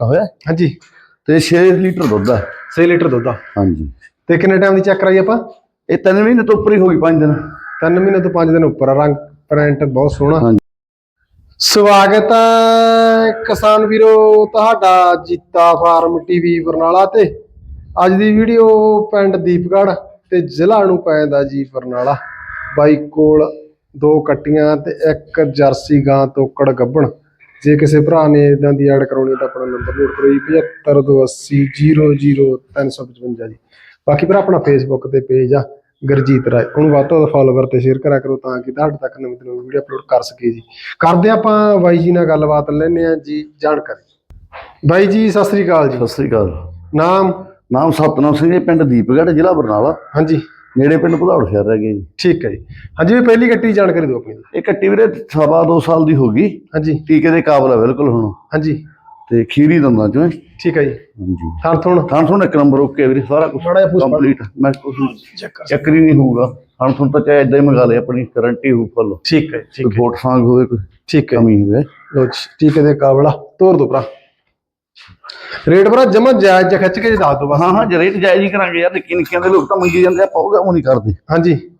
ਹੋਇਆ? ਹਾਂਜੀ। ਤੇ 6 ਲੀਟਰ ਦੁੱਧ ਹੈ 6 ਲੀਟਰ ਦੁੱਧ ਆ। ਹਾਂਜੀ। ਤੇ ਕਿੰਨੇ ਟਾਈਮ ਦੀ ਚੈੱਕ ਕਰਾਈ ਆਪਾਂ? ਇਹ ਤਿੰਨ ਮਹੀਨੇ ਤੋਂ ਉੱਪਰ ਹੀ ਹੋ ਗਈ 5 ਦਿਨ। 3 ਮਹੀਨੇ ਤੋਂ 5 ਦਿਨ ਉੱਪਰ ਆ। ਰੰਗ ਪ੍ਰਿੰਟ ਬਹੁਤ ਸੋਹਣਾ। ਹਾਂਜੀ। ਸਵਾਗਤ ਹੈ ਕਿਸਾਨ ਵੀਰੋ ਤੁਹਾਡਾ ਜੀਤਾ ਫਾਰਮ ਟੀਵੀ ਬਰਨਾਲਾ ਤੇ। ਅੱਜ ਦੀ ਵੀਡੀਓ ਪਿੰਡ ਦੀਪਗੜ੍ਹ ਤੇ ਜ਼ਿਲ੍ਹਾ ਨੂੰ ਪੈਂਦਾ ਜੀ ਬਰਨਾਲਾ। ਬਾਈ ਕੋਲ ਦੋ ਕੱਟੀਆਂ ਤੇ ਇੱਕ ਜਰਸੀ ਗਾਂ ਤੋਕੜ ਗੱਭਣ ਜੇ ਕਿਸੇ ਭਰਾ ਨੇ ਇਦਾਂ ਦੀ ਐਡ ਕਰਾਉਣੀ ਤਾਂ ਆਪਣਾ ਨੰਬਰ ਨੋਟ ਕਰੋ ਜੀ 7528000355 ਜੀ। ਬਾਕੀ ਭਰਾ ਆਪਣਾ ਫੇਸਬੁੱਕ ਤੇ ਪੇਜ ਆ ਗੁਰਜੀਤ ਰਾਏ। ਉਹਨੂੰ ਵੱਧ ਤੋਂ ਵੱਧ ਫਾਲੋਵਰ ਤੇ ਸ਼ੇਅਰ ਕਰਿਆ ਕਰੋ ਤਾਂ ਕਿ ਤੁਹਾਡੇ ਤੱਕ ਨਵੀਂ ਤੋਂ ਨਵੀਂ ਵੀਡੀਓ ਅਪਲੋਡ ਕਰ ਸਕੀਏ ਜੀ। ਕਰਦੇ ਆਪਾਂ ਬਾਈ ਜੀ ਨਾਲ ਗੱਲਬਾਤ ਲੈਣੇ ਆ ਜੀ ਜਾਣਕਾਰੀ। ਬਾਈ ਜੀ ਸਤਿ ਸ੍ਰੀ ਅਕਾਲ ਜੀ। ਸਤਿ ਸ੍ਰੀ ਅਕਾਲ। ਨਾਮ? ਨਾਮ ਸਤਨਾਮ ਸਿੰਘ ਜੀ ਪਿੰਡ ਦੀਪਗੜ੍ਹ ਜ਼ਿਲ੍ਹਾ ਬਰਨਾਲਾ। ਹਾਂਜੀ। ਨੇੜੇ ਪਿੰਡ ਭਦੌੜ ਸ਼ਹਿਰ ਰਹਿ ਗਏ ਜੀ। ਠੀਕ ਹੈ ਜੀ। ਹਾਂਜੀ ਵੀ ਪਹਿਲੀ ਕੱਟੀ ਜਾਣਕਾਰੀ ਦਿਓ ਆਪਣੀ। ਇਹ ਕੱਟੀ ਵੀਰੇ ਸਵਾ ਦੋ ਸਾਲ ਦੀ ਹੋ ਗਈ। ਹਾਂਜੀ। ਟੀਕੇ ਦੇ ਕਾਬਲ ਹੈ ਬਿਲਕੁਲ ਹੁਣ। ਹਾਂਜੀ। ਤੇ ਖੀਰੀ ਦੰਦਾਂ ਚੋਂ ਹੈ। ਠੀਕ ਹੈ ਜੀ। ਹਾਂਜੀ। ਥਣ ਥੁਣ ਥਾਂ ਤੁਹਾਨੂੰ ਇੱਕ ਨੰਬਰ ਓਕੇ ਵੀਰੇ ਸਾਰਾ ਕੁਝ ਮਾੜਾ ਜਿਹਾ ਪੁੱਛ ਪੜ੍ਹ। ਕੰਪਲੀਟ। ਮੈਂ ਕੁਝ ਚੈੱਕ ਕਰ ਚੱਕਰੀ ਨਹੀਂ ਹੋਊਗਾ। ਹਾਂ ਤੁਹਾਨੂੰ ਤਾਂ ਚਾਹੇ ਇਦਾਂ ਹੀ ਮੰਗਾ ਲੈ ਆਪਣੀ ਗਾਰੰਟੀ ਹੋ ਫੁੱਲ। ਠੀਕ ਹੈ ਠੀਕ ਹੈ। ਫੋਟ ਸਾਂਗ ਹੋਵੇ ਕੋਈ ਠੀਕ ਹੈ। ਕਮੀ ਹੋਵੇ। ਲੋ ਜੀ ਹੈ ਦੇ ਕਾਬਲਾ ਤੋਰ ਦੋ ਭਰਾ। ਰੇਟ ਭਰਾ ਜਮਾ ਜਾਇਜ਼ ਜਿਹਾ ਖਿੱਚ ਕੇ ਦੱਸ ਦੋ ਬਸ। ਹਾਂ ਹਾਂ ਜੇ ਰੇਟ ਜਾਇਜ਼ ਹੀ ਕਰਾਂਗੇ ਯਾਰ ਨਿੱਕੀ ਨਿੱਕੀਆਂ ਦੇ ਲੋਕ ਤਾਂ ਮੰਗੀ ਜਾਂਦੇ ਆ ਪਾਉਗਾ ਉਹ ਨਹੀਂ ਕਰਦੇ? ਹਾਂਜੀ।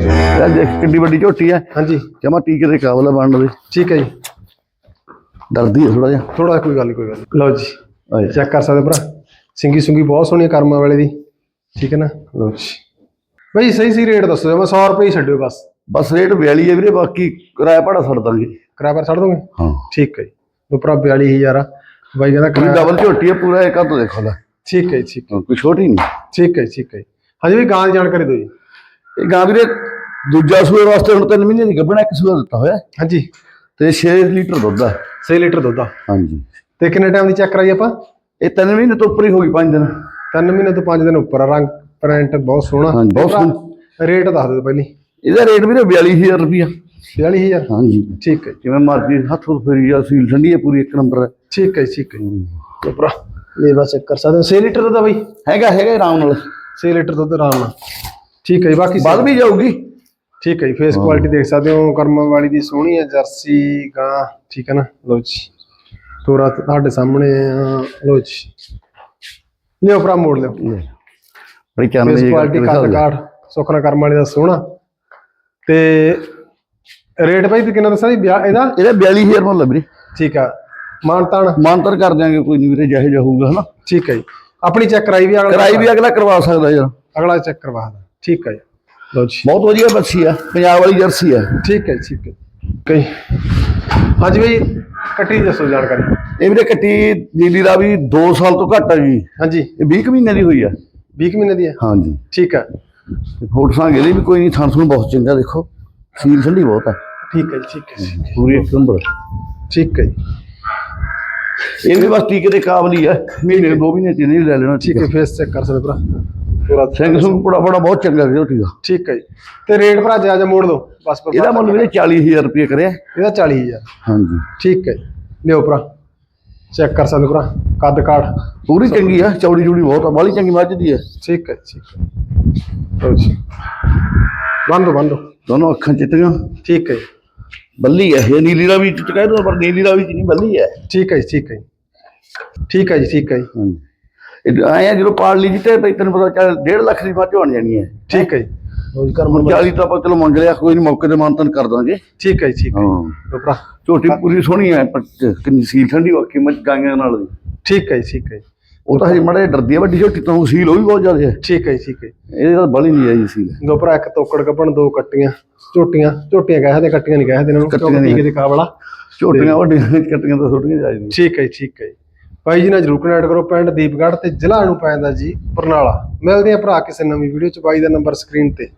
ਯਾਰ ਦੇਖ ਕਿੰਨੀ ਵੱਡੀ ਝੋਟੀ ਹੈ ਹਾਂਜੀ। ਜਮਾ ਟੀਕੇ ਦੇ ਕਾਬਲ ਹੈ ਬਣਨ ਦੇ। ਠੀਕ ਹੈ ਜੀ। ਡਰਦੀ ਹੈ ਥੋੜਾ ਜਿਹਾ। ਥੋੜਾ ਕੋਈ ਗੱਲ ਕੋਈ ਗੱਲ। ਲਓ ਜੀ ਆਏ। ਚੈੱਕ ਕਰ ਸਕਦੇ ਭਰਾ। ਸਿੰਗੀ ਸੁੰਗੀ ਬਹੁਤ ਸੋਹਣੀ ਆ ਕਰਮਾਂ ਵਾਲੇ ਦੀ। ਠੀਕ ਹੈ ਨਾ? ਲਓ ਜੀ। ਬਈ ਸਹੀ ਸੀ ਰੇਟ ਦੱਸੋ ਜੀ, ਮੈਂ 100 ਰੁਪਏ ਹੀ ਛੱਡਿਓ ਬਸ। ਬਸ ਰੇਟ 42 ਹੈ ਵੀਰੇ ਬਾਕੀ ਕਿਰਾਇਆ ਭਾੜਾ ਛੱਡ ਦਾਂਗੇ। ਕਿਰਾਇਆ ਪਰ ਛੱਡ ਦੋਗੇ? ਹਾਂ। ਠੀਕ ਹੈ ਜੀ। ਉਹ ਭਰਾ 42000 ਆ ਬਾਈ ਕਹਿੰਦਾ ਕਿਰਾਇਆ ਡਬਲ ਝੋਟੀ ਹੈ ਪੂਰਾ ਇੱਕ ਹੱਥ ਦੇਖੋ ਲੈ। ਠੀਕ ਹੈ ਜੀ, ਠੀਕ ਹੈ। ਕੋਈ ਛੋਟੀ ਨਹੀਂ। ਠੀਕ ਹੈ ਜੀ, ਠੀਕ ਹੈ ਜੀ। ਹਾਂਜੀ ਵੀ ਗਾਂ ਦੀ ਜਾਣਕਾਰੀ ਦਿਓ ਜੀ। ਇਹ ਗਾਂ ਵੀਰੇ ਦੂਜਾ ਸੂਏ ਵਾਸਤੇ ਹੁਣ 3 ਮਹੀਨੇ ਦੀ ਗੱਭਣਾ ਇੱਕ ਸੂਆ ਦਿੱਤਾ ਹੋਇਆ। ਹਾਂਜੀ। ਤੇ 6 ਲੀਟਰ ਦੁੱਧ ਹੈ 6 ਲੀਟਰ ਦੁੱਧ ਆ। ਹਾਂਜੀ। ਤੇ ਕਿੰਨੇ ਟਾਈਮ ਦੀ ਚੈੱਕ ਕਰਾਈ ਆਪਾਂ? ਇਹ 3 ਮਹੀਨੇ ਤੋਂ ਉੱਪਰ ਹੀ ਹੋ ਗਈ 5 ਦਿਨ। 3 ਮਹੀਨੇ ਤੋਂ 5 ਦਿਨ ਉੱਪਰ ਆ। ਰੰਗ ਪ੍ਰਿੰਟ ਬਹੁਤ ਸੋਹਣਾ। ਹਾਂਜੀ, ਬਹੁਤ ਭਰਾ, ਰੇਟ ਦੱਸ ਦਿਓ ਪਹਿਲੀ। ਇਹਦਾ ਰੇਟ ਵੀਰੇ 42000 ਰੁਪਇਆ 42000 ਹਾਂਜੀ ਠੀਕ ਹੈ ਜੀ, ਜਿਵੇਂ ਮਰਜ਼ੀ ਹੱਥ ਹੁੱਥ ਫੇਰੀ ਜਾ ਸੀਲ ਠੰਡੀ ਹੈ ਪੂਰੀ ਇੱਕ ਨੰਬਰ ਹੈ ਠੀਕ ਹੈ ਜੀ, ਠੀਕ ਹੈ ਜੀ। ਲਓ ਭਰਾ ਲੈ ਬਸ ਚੈੱਕ ਕਰ ਸਕਦੇ ਹੋ 6 ਲੀਟਰ ਆ ਬਈ ਹੈਗਾ ਹੈਗਾ ਆਰਾਮ ਨਾਲ 6 ਲੀਟਰ ਦੁੱਧ ਆਰਾਮ ਨਾਲ ਠੀਕ ਹੈ ਜੀ ਬਾਕੀ ਵੱਧ ਵੀ ਜਾਊਗੀ ਠੀਕ ਹੈ ਜੀ ਫੇਸ ਕੁਆਲਿਟੀ ਦੇਖ ਸਕਦੇ ਹੋ ਕਰਮਾਂ ਵਾਲੀ ਦੀ ਸੋਹਣੀ ਹੈ ਜਰਸੀ ਗਾਂ ਠੀਕ ਹੈ ਨਾ ਲਓ ਜੀ ਤੋਰਾ ਤੁਹਾਡੇ ਸਾਹਮਣੇ ਆ, ਲਓ ਜੀ ਲਿਓ ਭਰਾ ਮੋੜ ਲਿਓ ਬੜੀ ਚਾਨਣੀ ਫੇਸ ਜਿਹੀ ਕੁਆਲਿਟੀ ਕੱਦ ਕਾਠ ਸੁਖਨਾ ਕਰਮ ਵਾਲੀ ਦਾ ਸੋਹਣਾ ਤੇ ਰੇਟ ਭਾਈ ਤੇ ਕਿੰਨਾ ਦੱਸਿਆ ਸੀ? ਵਿਆਹ ਇਹਦਾ? ਇਹਦਾ 42000 ਮੁੱਲ ਹੈ ਵੀਰੇ ਠੀਕ ਆ। ਮਾਨਤਾਨ? ਮਾਨਤਰ ਕਰ ਦਿਆਂਗੇ ਕੋਈ ਨਹੀਂ ਵੀਰੇ ਜਿਹੇ ਜਿਹਾ ਹੋਊਗਾ ਹਨਾ? ਠੀਕ ਹੈ ਜੀ। ਆਪਣੀ ਚੈੱਕ ਕਰਾਈ ਵੀ ਅਗਲਾ ਕਰਾਈ ਵੀ ਅਗਲਾ ਕਰਵਾ ਸਕਦਾ ਯਾਰ। ਅਗਲਾ ਚੈੱਕ ਕਰਵਾ ਦਾ ਠੀਕ ਹੈ ਜੀ। ਲਓ ਜੀ। ਬਹੁਤ ਵਧੀਆ ਬੱਸੀ ਆ ਪੰਜਾਬ ਵਾਲੀ ਜਰਸੀ ਆ। ਠੀਕ ਹੈ ਜੀ, ਠੀਕ ਹੈ ਕਈ ਹਾਂਜੀ ਭਾਈ ਕੱਟੀ ਦੱਸੋ ਜਾਣਕਾਰੀ। ਇਹ ਵੀਰੇ ਕੱਟੀ ਨੀਲੀ ਦਾ ਵੀ 2 ਸਾਲ ਤੋਂ ਘੱਟ ਹੈ ਜੀ। ਹਾਂਜੀ। ਇਹ 20 ਕੁ ਮਹੀਨੇ ਦੀ ਹੋਈ ਆ। 20 ਕੁ ਮਹੀਨੇ ਦੀ ਹੈ ਹਾਂਜੀ। ਠੀਕ ਹੈ ਤੇ ਫੋਟ ਸਾਂਗ ਇਹਦੀ ਵੀ ਕੋਈ ਨਹੀਂ ਥਣ ਥਣ ਬਹੁਤ ਚੰਗਾ ਦੇਖੋ। ਸੀਲ ਠੰਡੀ ਬਹੁਤ ਆ। ਠੀਕ ਹੈ ਜੀ, ਠੀਕ ਹੈ ਜੀ, ਪੂਰੀ ਇੱਕ ਨੰਬਰ ਠੀਕ ਹੈ ਜੀ, ਇਹ ਵੀ ਬਸ ਟੀਕੇ ਦੇ ਕਾਬਲ ਹੀ ਮਹੀਨੇ ਦੋ ਮਹੀਨੇ ਚ ਨਹੀਂ ਲੈ ਲੈਣਾ ਠੀਕ ਹੈ ਫੇਸ ਚੈੱਕ ਕਰ ਸਕਦੇ ਭਰਾ। ਪੂਰਾ ਸਿੰਘ ਸੁੰਗ ਬੜਾ ਬੜਾ ਬਹੁਤ ਚੰਗਾ ਝੋਟੀ ਦਾ ਠੀਕ ਹੈ ਜੀ। ਤੇ ਰੇਟ ਭਰਾ ਜਾ ਜਾ ਮੋੜ ਦੋ ਬਸ ਪਰ ਇਹਦਾ ਮੁੱਲ ਵੀਰੇ 40000 ਰੁਪਏ ਕਰਿਆ। ਇਹਦਾ 40000 ਹਾਂਜੀ। ਠੀਕ ਹੈ ਜੀ। ਲਿਓ ਭਰਾ। ਚੈੱਕ ਕਰ ਸਕਦੇ ਭਰਾ। ਕੱਦ ਕਾਠ। ਪੂਰੀ ਚੰਗੀ ਆ ਚੌੜੀ ਚੂੜੀ ਬਹੁਤ ਆ ਬਾਲੀ ਚੰਗੀ ਮੱਝ ਦੀ ਆ। ਠੀਕ ਹੈ ਠੀਕ ਹੈ। ਲਓ ਜੀ। ਬੰਦੋ ਬੰਦੋ ਦੋਨੋਂ ਅੱਖਾਂ ਚਿੱਟੀਆਂ। ਠੀਕ ਹੈ ਜੀ, ਬੱਲੀ ਹੈ ਇਹ ਨੀਲੀ ਦਾ ਵੀ ਚੁੱਕਾ ਦੋ ਪਰ ਨੀਲੀ ਦਾ ਵੀ ਨਹੀਂ ਬੱਲੀ ਹੈ। ਠੀਕ ਹੈ ਜੀ, ਠੀਕ ਹੈ ਜੀ। ਠੀਕ ਹੈ ਜੀ ਠੀਕ ਹੈ ਜੀ। ਹਾਂਜੀ। ਇਹ ਆਏ ਆ ਜਦੋਂ ਪਾਲ ਲਈ ਜੀ ਤੇ ਬਈ ਤੈਨੂੰ ਪਤਾ ਚੱਲ 1.5 ਲੱਖ ਦੀ ਮੱਝ ਬਣ ਜਾਣੀ ਹੈ। ਠੀਕ ਹੈ ਜੀ। ਲਓ ਜੀ ਕਰ ਹੁਣ 40 ਤਾਂ ਆਪਾਂ ਚਲੋ ਮੰਗ ਲਿਆ ਕੋਈ ਨਹੀਂ ਮੌਕੇ ਤੇ ਮਾਨਤਨ ਕਰ ਦਾਂਗੇ। ਠੀਕ ਹੈ ਜੀ, ਠੀਕ ਹੈ ਹਾਂ। ਲਓ ਭਰਾ। ਝੋਟੀ ਪੂਰੀ ਸੋਹਣੀ ਹੈ ਪਰ ਕਿੰਨੀ ਸੀਲ ਠੰਡੀ ਵਾਕੀ ਮੱਝ ਗਾਂਆਂ ਨਾਲ ਦੀ ਠੀਕ ਹੈ ਜੀ, ਠੀਕ ਹੈ ਜੀ। ਉਹ ਤਾਂ ਹਜੇ ਮੜੇ ਡਰਦੀ ਹੈ ਵੱਡੀ ਝੋਟੀ ਤੋਂ ਸੀਲ ਉਹ ਵੀ ਬਹੁਤ ਜ਼ਿਆਦਾ ਹੈ। ਠੀਕ ਹੈ ਜੀ, ਠੀਕ ਹੈ। ਇਹਦੇ ਤਾਂ ਬਲੀ ਨਹੀਂ ਆਈ ਸੀਲ। ਭਰਾ ਇੱਕ ਤੋਕੜ ਕੱਪਣ ਦੋ ਕੱਟੀਆਂ ਝੋਟੀਆਂ। ਝੋਟੀਆਂ ਕਹਿ ਸਕਦੇ ਕੱਟੀਆਂ ਨਹੀਂ ਕਹਿ ਸਕਦੇ ਇਹਨਾਂ। ਨੂੰ ਕੱਟੀਆਂ ਨਹੀਂ। ਟੀਕੇ ਦੇ ਕਾਬਲਾ ਝੋਟੀਆਂ ਵੱਡੀਆਂ ਕੱਟੀਆਂ ਤਾਂ ਛੋਟੀਆਂ ਜਾਂਦੀਆਂ ਠੀਕ ਹੈ ਜੀ, ਠੀਕ ਹੈ ਜੀ। ਭਾਈ ਜੀ ਨਾਲ ਜਰੂਰ ਕਨੈਕਟ ਕਰੋ ਪਿੰਡ ਦੀਪਗੜ੍ਹ ਤੇ ਜ਼ਿਲ੍ਹਾ ਨੂੰ ਪੈਂਦਾ ਜੀ ਬਰਨਾਲਾ। ਮਿਲਦੇ ਆ ਭਰਾ ਕਿਸੇ ਨਵੀਂ ਵੀਡੀਓ ਚ ਬਾਈ ਦਾ ਨੰਬਰ ਸਕਰੀਨ ਤੇ।